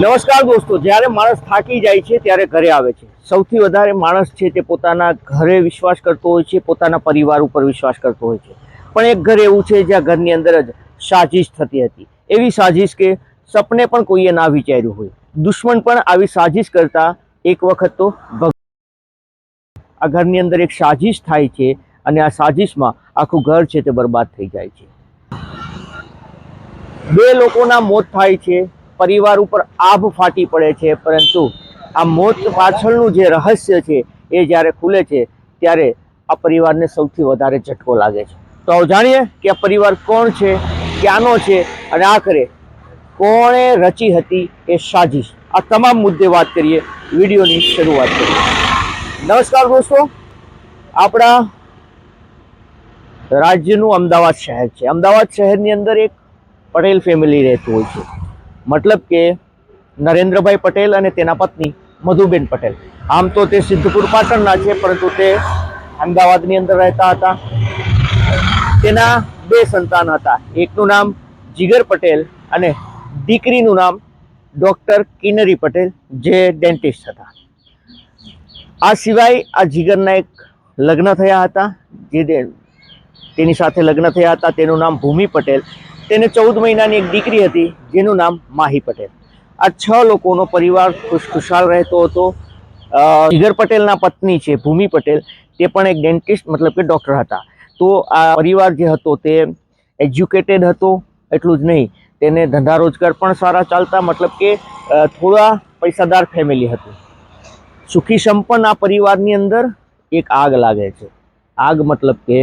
નમસ્કાર દોસ્તો, જ્યારે માણસ થાકી જાય છે ત્યારે ઘરે આવે છે. સૌથી વધારે માણસ છે તે પોતાના ઘરે વિશ્વાસ કરતો હોય છે, પોતાના પરિવાર ઉપર વિશ્વાસ કરતો હોય છે. પણ એક ઘર એવું છે જ્યાં ઘરની અંદર જ સાજિશ થતી હતી. એવી સાજિશ કે સપને પણ કોઈએ ના વિચાર્યું હોય. દુશ્મન પણ આવી સાજિશ કરતા એક વખત તો આ ઘરની અંદર એક સાજિશ થાય છે અને આ સાજિશમાં આખું ઘર છે તે બરબાદ થઈ જાય છે. બે લોકોના મોત થાય છે. પરિવાર ઉપર આભ ફાટી પડે છે, પરંતુ આ મોત પાછળનું જે રહસ્ય છે, એ જ્યારે ખુલે છે, ત્યારે આ પરિવારને સૌથી વધારે ઝટકો લાગે છે. તો જાણીએ કે આ પરિવાર કોણ છે, ક્યાંનો છે, અને આખરે કોણે રચી હતી એ સાજિશ. આ તમામ મુદ્દે વાત કરીએ વિડીયોની શરૂઆત કરીએ. નમસ્કાર દોસ્તો. આપણા રાજ્યનું અમદાવાદ શહેર છે. અમદાવાદ શહેરની અંદર એક પટેલ ફેમિલી રહેતું હોય છે. મતલબ કે નરેન્દ્રભાઈ પટેલ અને તેના પત્ની મધુબેન પટેલ. આમ તો તે સિદ્ધપુર પાટણના છે, પરંતુ તે અમદાવાદની અંદર રહેતા હતા. તેના બે સંતાન હતા. એકનું નામ જીગર પટેલ અને દીકરીનું નામ ડૉક્ટર કિનરી પટેલ, જે ડેન્ટિસ્ટ હતા. આ સિવાય આ જીગરના એક લગ્ન થયા હતા, જે તેની સાથે લગ્ન થયા હતા. તેનું નામ ભૂમિ પટેલ. તેને ચૌદ મહિનાની એક દીકરી હતી, જેનું નામ માહી પટેલ. આ છ લોકોનો પરિવાર ખુશખુશાલ રહેતો હતો. જીગર પટેલના પત્ની છે, ભૂમિ પટેલ, તે પણ એક ડેન્ટિસ્ટ મતલબ કે ડૉક્ટર હતા. તો આ પરિવાર જે હતો તે એજ્યુકેટેડ હતો, એટલું જ નહીં. તેને ધંધા રોજગાર પણ સારા ચાલતા, મતલબ કે થોડા પૈસાદાર ફેમિલી હતું. સુખી સંપન્ન આ પરિવારની અંદર એક આગ લાગે છે. આગ મતલબ કે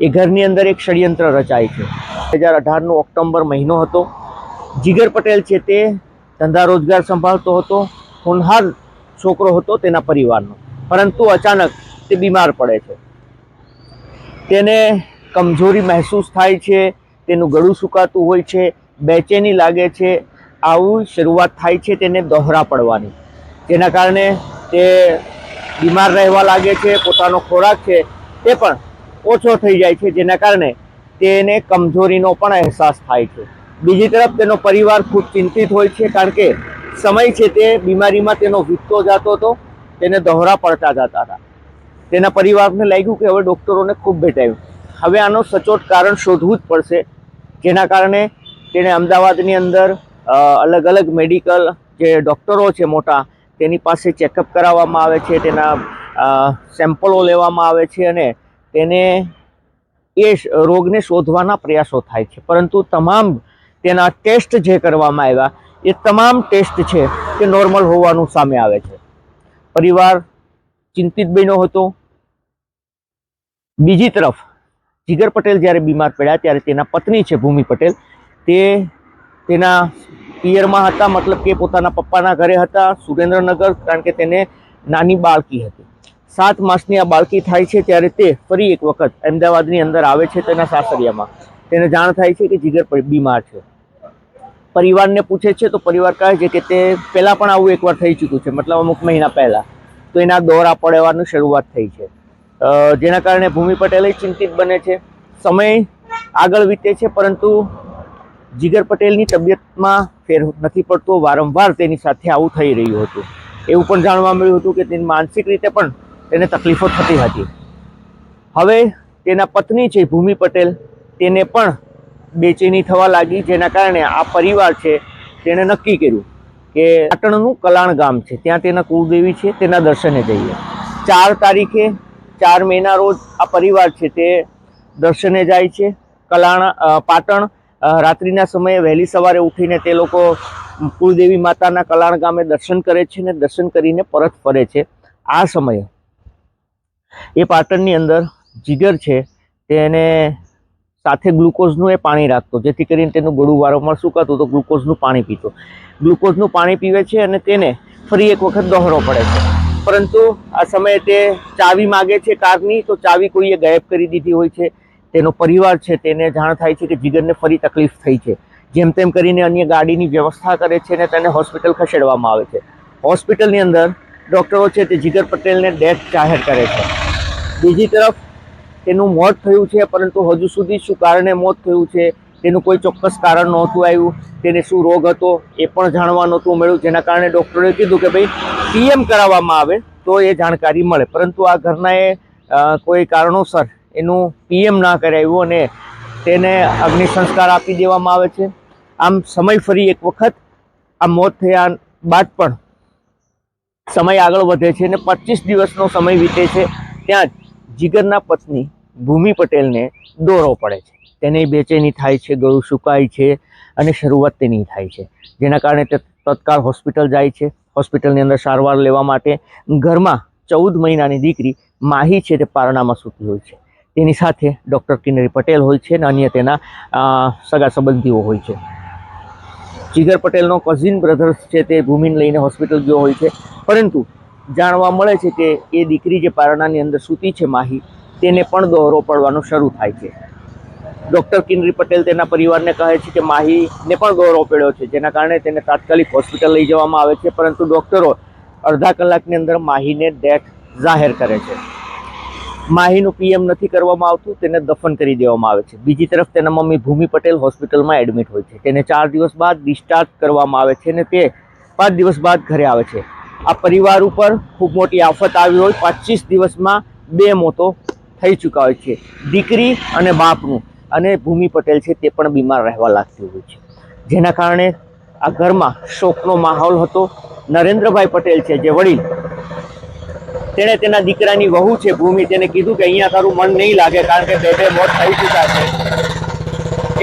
એ ઘરની અંદર એક ષડયંત્ર રચાય છે. બે હજાર અઢારનો ઓક્ટોબર મહિનો હતો. જીગર પટેલ છે તે ધંધા રોજગાર સંભાળતો હતો. હોનહાર છોકરો હતો તેના પરિવારનો. પરંતુ અચાનક તે બીમાર પડે છે. તેને કમજોરી મહેસૂસ થાય છે. તેનું ગળું સુકાતું હોય છે. બેચેની લાગે છે. આવું શરૂઆત થાય છે તેને દોહરા પડવાની. જેના કારણે તે બીમાર રહેવા લાગે છે. પોતાનો ખોરાક છે તે પણ ઓછો થઈ જાય છે, જેના કારણે તેને કમજોરીનો પણ અહેસાસ થાય છે. બીજી તરફ તેનો પરિવાર ખૂબ ચિંતિત હોય છે, કારણ કે સમય છે તે બીમારીમાં તેનો વીતતો જતો હતો, તેને દોહરા પડતા જતા હતા. તેના પરિવારને લાગ્યું કે હવે ડૉક્ટરોને ખૂબ ભેટાયું. હવે આનો સચોટ કારણ શોધવું જ પડશે, જેના કારણે તેણે અમદાવાદની અંદર અલગ અલગ મેડિકલ જે ડૉક્ટરો છે મોટા, તેની પાસે ચેકઅપ કરાવવામાં આવે છે, તેના સેમ્પલો લેવામાં આવે છે અને તેને એ રોગને શોધવાના પ્રયાસો થાય છે. પરંતુ તમામ તેના ટેસ્ટ જે કરવામાં આવ્યા, એ તમામ ટેસ્ટ છે તે નોર્મલ હોવાનું સામે આવે છે. પરિવાર ચિંતિત બન્યો હતો. બીજી તરફ, જીગર પટેલ જ્યારે બીમાર પડ્યા ત્યારે તેના પત્ની છે ભૂમિ પટેલ, તે તેના પિયરમાં હતા, મતલબ કે પોતાના પપ્પાના ઘરે હતા, સુરેન્દ્રનગર, કારણ કે તેને નાની બાળકી હતી. સાત માસની આ બાળકી થાય છે ત્યારે તે ફરી એક વખત અમદાવાદની અંદર આવે છે તેના સાસરિયામાં. તેને જાણ થાય છે કે જીગર બીમાર છે. પરિવારને પૂછે છે તો પરિવાર કહે છે કે તે પહેલાં પણ આવું એકવાર થઈ ચૂક્યું છે, મતલબ અમુક મહિના પહેલાં. તો એના દોરા પડવાની શરૂઆત થઈ છે. જેના કારણે ભૂમિ પટેલે ચિંતિત બને છે. સમય આગળ વીતે છે પરંતુ જીગર પટેલની તબિયતમાં ફેર નથી પડતો, વારંવાર તેની સાથે આવું થઈ રહ્યું હતું. એવું પણ જાણવા મળ્યું હતું કે તેની માનસિક રીતે પણ તેને તકલીફો થતી હતી. હવે તેના પત્ની છે ભૂમિ પટેલ, તેને પણ બેચેની થવા લાગી, જેના કારણે આ પરિવાર છે તેણે નક્કી કર્યું કે પાટણનું કલાણ ગામ છે. ત્યાં તેના કુળદેવી છે, તેના દર્શને જઈએ. ચાર તારીખે, ચાર મેના રોજ આ પરિવાર છે તે દર્શને જાય છે. કલાણ પાટણ રાત્રિના સમયે વહેલી સવારે ઉઠીને તે લોકો કુળદેવી માતાના કલાણ ગામે દર્શન કરે છે ને દર્શન કરીને પરત ફરે છે. આ સમયે એ પાટણની અંદર જીગર છે તેને સાથે ગ્લુકોઝનું એ પાણી રાખતો, જેથી કરીને તેનું ગળું વારંવાર સુકાતું, તો ગ્લુકોઝનું પાણી પીતો. ગ્લુકોઝનું પાણી પીવે છે અને તેને ફરી એક વખત દોહરો પડે છે. પરંતુ આ સમયે તે ચાવી માગે છે કારની, તો ચાવી કોઈએ ગાયબ કરી દીધી હોય છે. તેનો પરિવાર છે, તેને જાણ થાય છે કે જીગરને ફરી તકલીફ થઈ છે. જેમ તેમ કરીને અન્ય ગાડીની વ્યવસ્થા કરે છે અને તેને હોસ્પિટલ ખસેડવામાં આવે છે. હોસ્પિટલની અંદર ડૉક્ટરો છે તે જીગર પટેલને ડેથ જાહેર કરે છે. બીજી તરફ, તેનું મોત થયું છે, પરંતુ હજુ સુધી શું કારણે મોત થયું છે, તેનું કોઈ ચોક્કસ કારણ નહોતું આવ્યું, તેને શું રોગ હતો, એ પણ જાણવા નહોતું મળ્યું, જેના કારણે ડૉક્ટરે કીધું કે ભાઈ, પીએમ કરાવવામાં આવે, તો એ જાણકારી મળે. પરંતુ આ ઘરનાએ કોઈ કારણોસર એનું પીએમ ના કરાવ્યું અને તેને અગ્નિ સંસ્કાર આપી દેવામાં આવે છે. આમ, સમય ફરી એક વખત, આ મોત થયા બાદ પણ સમય આગળ વધે છે અને પચીસ દિવસનો સમય વીતે છે, ત્યાં જ જીગરના પત્ની ભૂમિ પટેલને દોરો પડે છે. તેને બેચેની થાય છે, ગળું સુકાય છે અને શરૂઆત તેની થાય છે. જેના કારણે તે તત્કાળ હોસ્પિટલ જાય છે. હોસ્પિટલની અંદર સારવાર લેવા માટે ઘરમાં ચૌદ મહિનાની દીકરી માહી છે તે પારણામાં સૂતી હોય છે. તેની સાથે ડૉક્ટર કિન્નરી પટેલ હોય છે અને અન્ય તેના સગા સંબંધીઓ હોય છે. જીગર પટેલનો કઝિન બ્રધર્સ છે તે ભૂમિને લઈને હોસ્પિટલ ગયો હોય છે. પરંતુ જાણવા મળે છે કે એ દીકરી જે પારણાની અંદર સૂતી છે માહી, તેને પણ દોહરો પડવાનો શરૂ થાય છે. ડૉક્ટર કિન્નરી પટેલ તેના પરિવારને કહે છે કે માહીને પણ દોરો પડ્યો છે, જેના કારણે તેને તાત્કાલિક હોસ્પિટલ લઈ જવામાં આવે છે, પરંતુ ડૉક્ટરો અડધા કલાકની અંદર માહીને ડેથ જાહેર કરે છે. માહીનું પીએમ નથી કરવામાં આવતું, તેને દફન કરી દેવામાં આવે છે. બીજી તરફ તેના મમ્મી ભૂમિ પટેલ હોસ્પિટલમાં એડમિટ હોય છે. તેને ચાર દિવસ બાદ ડિસ્ચાર્જ કરવામાં આવે છે અને તે પાંચ દિવસ બાદ ઘરે આવે છે. આ પરિવાર ઉપર ખૂબ મોટી આફત આવી હોય. પચીસ દિવસમાં બે મોતો થઈ ચૂક્યા હોય છે. દીકરી અને બાપનું અને ભૂમિ પટેલ છે તે પણ બીમાર રહેવા લાગતી હોય છે. જેના કારણે આ ઘરમાં શોકનો માહોલ હતો. નરેન્દ્રભાઈ પટેલ છે, જે વડીલ તેણે તેના દીકરાની વહુ છે, ભૂમિ. તેને કીધું કે અહીંયા તારું મન નહીં લાગે કારણ કે બે બે મોત થઈ ચૂક્યા છે.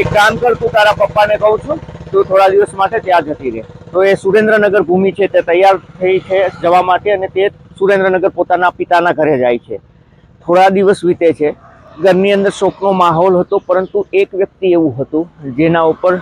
એક કામ કર, તું તારા પપ્પાને કહું છું, તું થોડા દિવસ માટે ત્યાં જતી રહે. તો એ સુરેન્દ્રનગર ભૂમિ છે, તે તૈયાર થઈ છે જવા માટે અને તે સુરેન્દ્રનગર પોતાના પિતાના ઘરે જાય છે. થોડા દિવસ વીતે છે. ઘરની અંદર શોકનો માહોલ હતો, પરંતુ એક વ્યક્તિ એવું હતું, જેના ઉપર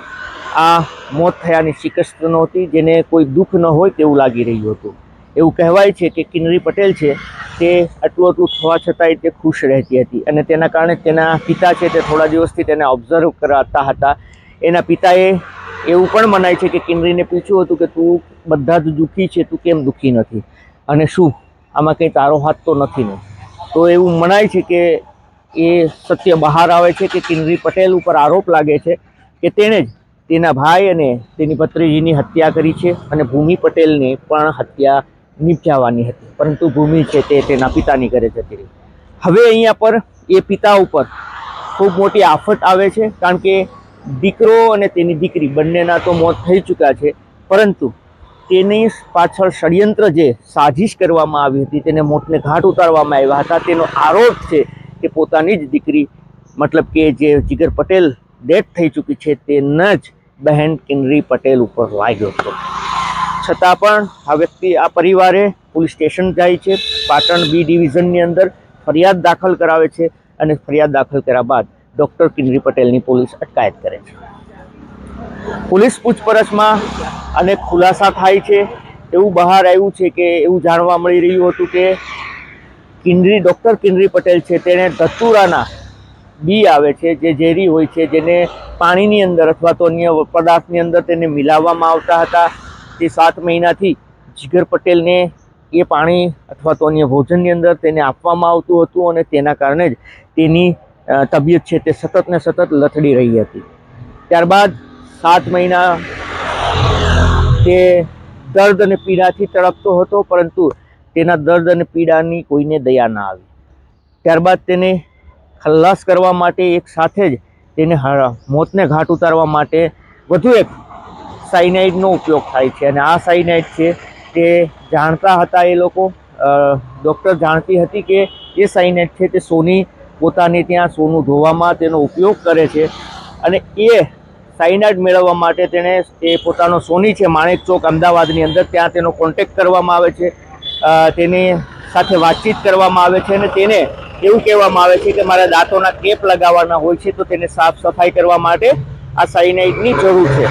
આ મોત થયાની શિકસ્ત નહોતી, જેને કોઈ દુઃખ ન હોય તેવું લાગી રહ્યું હતું. એવું કહેવાય છે કે કિન્નરી પટેલ છે તે આટલું આટલું થવા છતાંય તે ખુશ રહેતી હતી અને તેના કારણે તેના પિતા છે તે થોડા દિવસથી તેને ઓબ્ઝર્વ કરાતા હતા. એના પિતાએ એવું પણ મનાય છે કે કિન્નરીને પૂછ્યું હતું કે તું બધા જ દુઃખી છે, તું કેમ દુઃખી નથી? અને શું? આમાં કંઈ તારો હાથ તો નથી ને? તો એવું મનાય છે કે એ સત્ય બહાર આવે છે કે કિન્નરી પટેલ ઉપર આરોપ લાગે છે કે તેણે જ તેના ભાઈ અને તેની ભત્રીજીની હત્યા કરી છે અને ભૂમિ પટેલને પણ હત્યા નિપજાવવાની હતી. પરંતુ ભૂમિ છે તે તેના પિતાની ઘરે જતી રહી. હવે અહીંયા પર એ પિતા ઉપર ખૂબ મોટી આફત આવે છે, કારણ કે દીકરો અને તેની દીકરી બંનેના તો મોત થઈ ચૂક્યા છે, પરંતુ તેની પાછળ ષડયંત્ર જે સાજિશ કરવામાં આવી હતી, તેને મોતને ઘાટ ઉતારવામાં આવ્યા હતા, તેનો આરોપ છે કે પોતાની જ દીકરી, મતલબ કે જે જીગર પટેલ ડેથ થઈ ચૂકી છે, તેના જ બહેન કિન્નરી પટેલ ઉપર લાગ્યો હતો. છતાં પણ આ વ્યક્તિ આ પરિવારે પોલીસ સ્ટેશન જાય છે, પાટણ બી ડિવિઝનની અંદર ફરિયાદ દાખલ કરાવે છે અને ફરિયાદ દાખલ કર્યા બાદ ડૉક્ટર કિન્દ્રી પટેલની પોલીસ અટકાયત કરે છે. પોલીસ પૂછપરછમાં અનેક ખુલાસા થાય છે, એવું બહાર આવ્યું છે કે એવું જાણવા મળી રહ્યું હતું કે કિન્દ્રી, ડૉક્ટર કિન્દ્રી પટેલ છે, તેણે ધતુરાના બી આવે છે, જે ઝેરી હોય છે, જેને પાણીની અંદર અથવા તો અન્ય પદાર્થની અંદર તેને મિલાવવામાં આવતા હતા. તે સાત મહિનાથી જીગર પટેલને એ પાણી અથવા તો અન્ય ભોજનની અંદર તેને આપવામાં આવતું હતું અને તેના કારણે જ તેની તબિયત છે તે સતત ને સતત લથડી રહી હતી. ત્યારબાદ સાત મહિના તે દર્દ અને પીડાથી તડપતો હતો, પરંતુ તેના દર્દ અને પીડાની કોઈને દયા ના આવી. ત્યારબાદ તેને ખલ્લાસ કરવા માટે એક સાથે જ તેને મોતને ઘાટ ઉતારવા માટે વધુ એક સાયનાઇડનો ઉપયોગ થાય છે અને આ સાયનાઇડ છે તે જાણતા હતા એ લોકો. ડૉક્ટર જાણતી હતી કે એ સાયનાઇડ છે તે સોની પોતાને ત્યાં સોનું ધોવામાં તેનો ઉપયોગ કરે છે અને એ સાયનાઇડ મેળવવા માટે તેણે એ પોતાનો સોની છે માણેક ચોક અમદાવાદની અંદર ત્યાં તેનો કોન્ટેક્ટ કરવામાં આવે છે. તેની સાથે વાતચીત કરવામાં આવે છે અને તેને એવું કહેવામાં આવે છે કે મારા દાંતોના કેપ લગાવવાના હોય છે તો તેને સાફ સફાઈ કરવા માટે આ સાયનાઇડની જરૂર છે.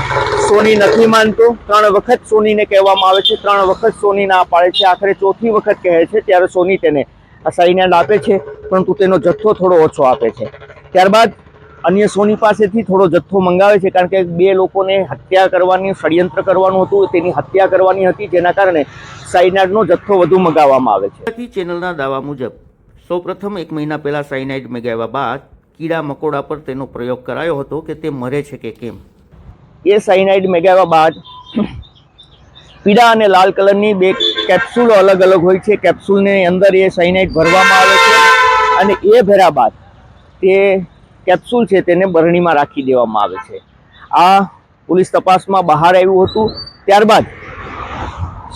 સોની નથી માનતો. ત્રણ વખત સોનીને કહેવામાં આવે છે. ત્રણ વખત સોની ના પાડે છે. આખરે ચોથી વખત કહે છે ત્યારે સોની તેને આ સાયનાઇડ આપે છે, પરંતુ તેનો જથ્થો થોડો ઓછો આપે છે. ત્યારબાદ અન્ય સોની પાસેથી થોડો જથ્થો મંગાવે છે, કારણ કે બે લોકોને હત્યા કરવાની, ષડયંત્ર કરવાનું હતું, તેની હત્યા કરવાની હતી, જેના કારણે સાયનાઇડનો જથ્થો વધુ મંગાવવામાં આવે છે. ચેનલના દાવા મુજબ, સૌપ્રથમ એક મહિના પહેલા સાયનાઇડ મંગાવ્યા બાદ કીડા મકોડા પર તેનો પ્રયોગ કરાયો હતો કે તે મરે છે કે કેમ? એ સાયનાઇડ મેગાવ્યા બાદ પીળા અને લાલ કલરની બે કેપ્સ્યુલો અલગ અલગ હોય છે. કેપ્સ્યુલની અંદર એ સાયનાઇડ ભરવામાં આવે છે અને એ ભર્યા બાદ તે કેપ્સ્યુલ છે તેને બરણીમાં રાખી દેવામાં આવે છે. આ પોલીસ તપાસમાં બહાર આવ્યું હતું. ત્યારબાદ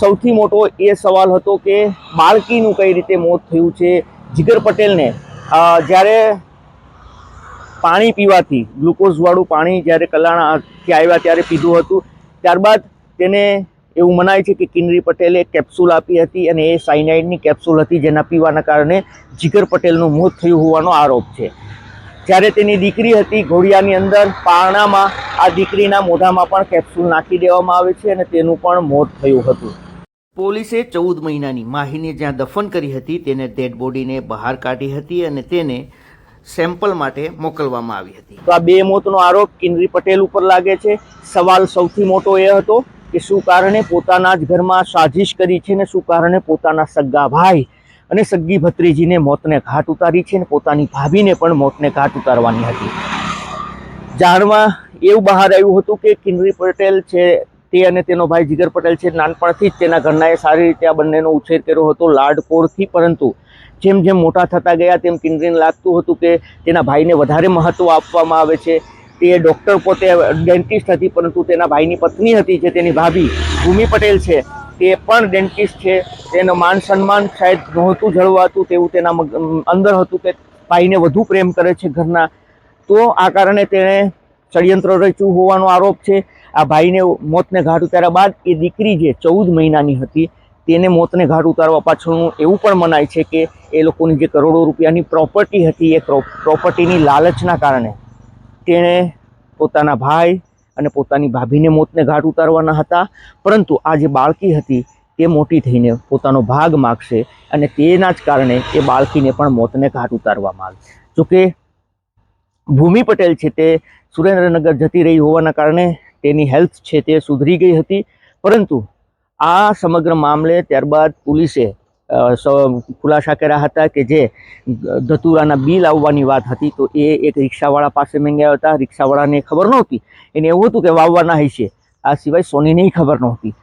સૌથી મોટો એ સવાલ હતો કે બાળકીનું કઈ રીતે મોત થયું છે? જીગર પટેલને જ્યારે પાણી પીવાથી ગ્લુકોઝવાળું પાણી જ્યારે કલાણાથી આવ્યા ત્યારે પીધું હતું, ત્યારબાદ તેને એવું મનાય છે કે કિન્નરી પટેલે કેપ્સ્યુલ આપી હતી અને એ સાયનાઇડની કેપ્સ્યુલ હતી જેના પીવાના કારણે જીગર પટેલનું મોત થયું હોવાનો આરોપ છે. જ્યારે તેની દીકરી હતી, ઘોડિયાની અંદર પારણામાં આ દીકરીના મોઢામાં પણ કેપ્સ્યુલ નાખી દેવામાં આવે છે અને તેનું પણ મોત થયું હતું. પોલીસે ચૌદ મહિનાની માહીને જ્યાં દફન કરી હતી, તેને ડેડ બોડીને બહાર કાઢી હતી અને તેને સેમ્પલ માટે મોકલવામાં આવી હતી. તો આ બે મોતનો આરોપ કિનરી પટેલ ઉપર લાગે છે. સવાલ સૌથી મોટો એ હતો કે શું કારણે પોતાના જ ઘરમાં સાજિશ કરી છે ને શું કારણે પોતાના સગા ભાઈ અને સગ્ગી ભત્રીજીને મોતને ઘાટ ઉતારી છે ને પોતાની ભાભીને પણ મોતને ઘાટ ઉતારવાની હતી. જાણમાં એવું બહાર આવ્યું હતું કે કિનરી પટેલ છે તે અને તેનો ભાઈ જીગર પટેલ છે નાનપણથી જ તેના ઘરનાએ સારી રીતે આ બંનેનો ઉછેર કર્યો હતો લાડકોડથી પરંતુ જેમ જેમ મોટા થતા ગયા તેમ કિન્દ્રીને લાગતું હતું કે તેના ભાઈને વધારે મહત્ત્વ આપવામાં આવે છે. તે ડૉક્ટર પોતે ડેન્ટિસ્ટ હતી, પરંતુ તેના ભાઈની પત્ની હતી જે તેની ભાભી ભૂમિ પટેલ છે. તે પણ ડેન્ટિસ્ટ છે. તેનું માન સન્માન શાયદ નહોતું જળવાતું તેવું તેના અંદર હતું કે ભાઈને વધુ પ્રેમ કરે છે ઘરના. તો આ કારણે તેણે ષડયંત્ર રચ્યું હોવાનો આરોપ છે. આ ભાઈને મોતને ઘાટ ઉતાર્યા બાદ એ દીકરી જે ચૌદ મહિનાની હતી, તેને મોતને ઘાટ ઉતારવા પાછળનું એવું પણ મનાય છે કે એ લોકોની જે કરોડો રૂપિયાની પ્રોપર્ટી હતી, એ પ્રોપર્ટીની લાલચના કારણે તેણે પોતાના ભાઈ અને પોતાની ભાભીને મોતને ઘાટ ઉતારવાના હતા. પરંતુ આ જે બાળકી હતી, તે મોટી થઈને પોતાનો ભાગ માગશે અને તેના જ કારણે એ બાળકીને પણ મોતને ઘાટ ઉતારવામાં આવે. જોકે ભૂમિ પટેલ છે તે સુરેન્દ્રનગર જતી રહી હોવાના કારણે તેની હેલ્થ છે તે સુધરી ગઈ હતી. પરંતુ આ સમગ્ર મામલે ત્યારબાદ પોલીસે ખુલાસા કર્યા હતા કે જે ધતુરાના બિલ આવવાની વાત હતી તો એ એક રિક્ષાવાળા પાસે મંગાવ્યા હતા. રિક્ષાવાળાને ખબર નહોતી. એને એવું હતું કે વાવવાના હશે. આ સિવાય સોનીને ખબર નહોતી.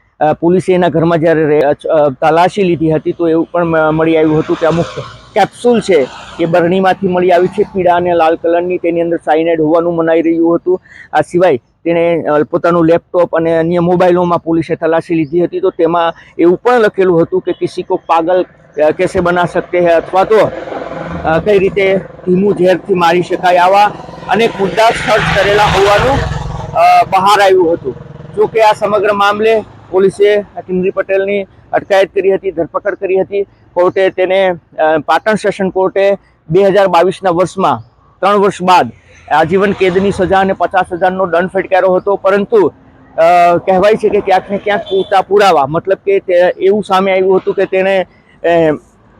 પોલીસે એના ઘરમાં જ્યારે તલાશી લીધી હતી તો એવું પણ મળી આવ્યું હતું કે અમુક કેપ્સ્યુલ છે, એ બરણીમાંથી મળી આવી છે, પીળા અને લાલ કલરની. તેની અંદર સાયનાઇડ હોવાનું મનાઈ રહ્યું હતું. આ સિવાય તેણે પોતાનું લેપટોપ અને અન્ય મોબાઈલોમાં પોલીસે તલાશી લીધી હતી. તો તેમાં એવું પણ લખેલું હતું કે કિસી કો પાગલ કેસે બના શકતે હૈ? અથવા તો કઈ રીતે ધીમું ઝેરથી મારી શકાય આવા અનેક મુદ્દા સર્ચ કરેલા હોવાનું બહાર આવ્યું હતું. જો કે આ સમગ્ર મામલે પોલીસે કિમરી પટેલની અટકાયત કરી હતી, ધરપકડ કરી હતી. કોર્ટે તેને પાટણ સેશન કોર્ટે બે હજાર બાવીસના વર્ષમાં ત્રણ વર્ષ બાદ આજીવન કેદની સજા અને પચાસ હજારનો દંડ ફટકાર્યો હતો. પરંતુ કહેવાય છે કે ક્યાંક ને ક્યાંક પૂરતા પુરાવા, મતલબ કે એવું સામે આવ્યું હતું કે તેણે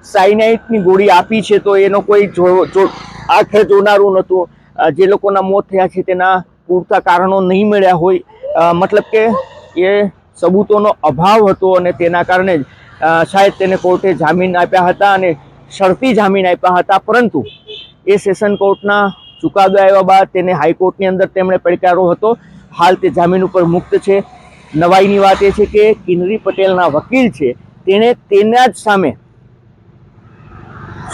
સાઇનાઇટની ગોળી આપી છે તો એનો કોઈ આંખે જોનારું નહોતું. જે લોકોના મોત થયા છે તેના પૂરતા કારણો નહીં મળ્યા હોય. મતલબ કે એ સબૂતોનો અભાવ હતો અને તેના કારણે જ શાયદ તેને કોર્ટે જામીન આપ્યા હતા અને શરતી જામીન આપ્યા હતા. પરંતુ એ સેશન કોર્ટના ચુકાદો આવ્યા બાદ તેને હાઈકોર્ટની અંદર તેમણે પડકારો હતો. હાલ તે જામીન ઉપર મુક્ત છે. નવાઈની વાત એ છે કે કિનરી પટેલના વકીલ છે. તેણે તેના જ સામે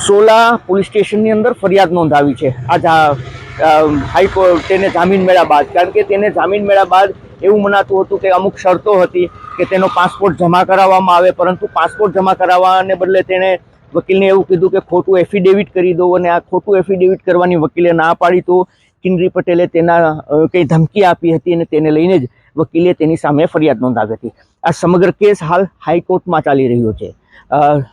સોલા પોલીસ સ્ટેશનની અંદર ફરિયાદ નોંધાવી છે. આ જા- હાઈકોર્ટ તેને જામીન મળ્યા બાદ. કારણ કે તેને જામીન મળ્યા બાદ એવું મનાતું હતું કે અમુક શરતો હતી કે તેનો પાસપોર્ટ જમા કરાવવામાં આવે, પરંતુ પાસપોર્ટ જમા કરાવવાને બદલે તેણે વકીલને એવું કીધું કે ખોટું એફિડેવિટ કરી દો અને આ ખોટું એફિડેવિટ કરવાની વકીલે ના પાડી તો કિનરી પટેલે તેના કંઈ ધમકી આપી હતી અને તેને લઈને જ વકીલે તેની સામે ફરિયાદ નોંધાવી હતી. આ સમગ્ર કેસ હાલ હાઈકોર્ટમાં ચાલી રહ્યો છે.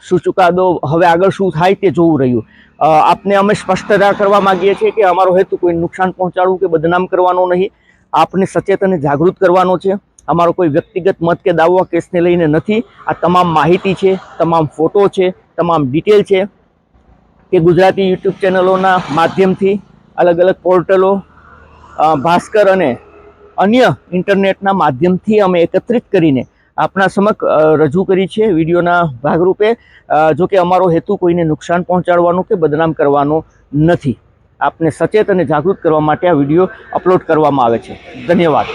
શું ચુકાદો હવે આગળ શું થાય તે જોવું રહ્યું. આપને અમે સ્પષ્ટતા કરવા માગીએ છીએ કે અમારો હેતુ કોઈ નુકસાન પહોંચાડવું કે બદનામ કરવાનો નહીં. આપને સચેત અને જાગૃત કરવાનો છે. અમારો કોઈ વ્યક્તિગત મત કે દાવો કેસને લઈને નથી. આ તમામ માહિતી છે, તમામ ફોટો છે, તમામ ડિટેલ છે કે ગુજરાતી યુટ્યુબ ચેનલોના માધ્યમથી અલગ અલગ પોર્ટલો ભાસ્કર અને અન્ય ઇન્ટરનેટના માધ્યમથી અમે એકત્રિત કરીને આપણા સમક્ષ રજૂ કરી છે વિડીયોના ભાગરૂપે. જો કે અમારો હેતુ કોઈને નુકસાન પહોંચાડવાનો કે બદનામ કરવાનો નથી. આપને સચેત અને જાગૃત કરવા માટે આ વીડિયો અપલોડ કરવામાં આવે છે. ધન્યવાદ.